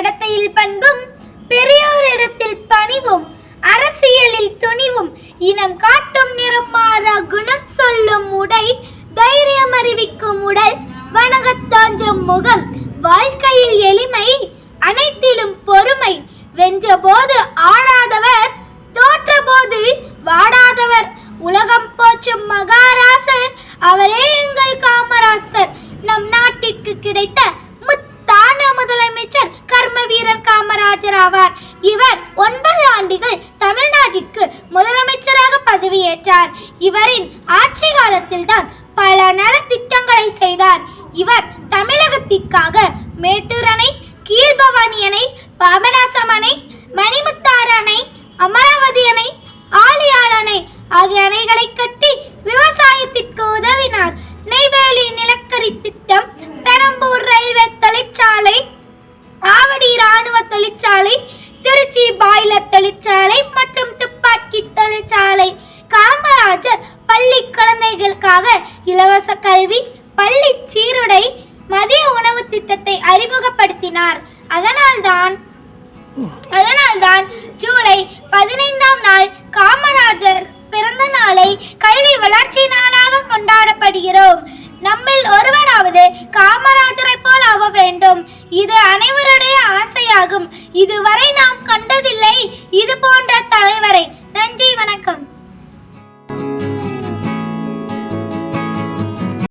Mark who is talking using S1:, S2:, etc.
S1: நடத்தையில் பண்பும் பெரியோரிடத்தில் பணிவும் அரசியலில் துணிவும் இனம் காட்டும் நிறம் மாறா குணம் சொல்லும் உடை தைரியம் அறிவிக்கும் உடல் வணங்கத்தோன்றும் முகம் வாழ்க்கையில் எளிமை அனைத்திலும் பொறுமை வென்ற போது ஆழாதவர் தோற்ற போது வாடாதவர் உலகம் போற்றும் மகாராசர் அவரே எங்கள் காமராசர் நம் நாட்டிற்கு கிடைத்த காமராஜர் ஆவார் இவர் ஒன்பது ஆண்டுகள் தமிழ்நாட்டிற்கு முதலமைச்சராக பதவியேற்றார். இவரின் ஆட்சி காலத்தில்தான் பல நலத்திட்டங்களை செய்தார். இவர் தமிழகத்திற்காக மேட்டூர் அணை கீழ்பவானி அணை பாபநாசம் அணை மணிமுத்தாறு அணை அமராவதி அணை ஆலியார் அணை ஆகிய அணைகளை கட்டி விவசாயத்திற்கு உதவினார். நெய்வேலி நிலக்கரி திட்டம் தொழிற்சாலை மற்றும் துப்பாக்கி தொழிற்சாலை. காமராஜர் பள்ளி குழந்தைகளுக்காக இலவச கல்வி பள்ளி சீருடை மதிய உணவு திட்டத்தை அறிமுகப்படுத்தினார். அதனால்தான் அதனால்தான் ஜூலை பதினைந்தாம் நாள் காமராஜர் பிறந்த நாளை கல்வி வளர்ச்சி நாளாக கொண்டாடப்படுகிறோம். நம்மில் ஒருவராவது காமராஜரை போல் ஆக வேண்டும். இது அனைவருடைய ஆசையாகும். இதுவரை நாம்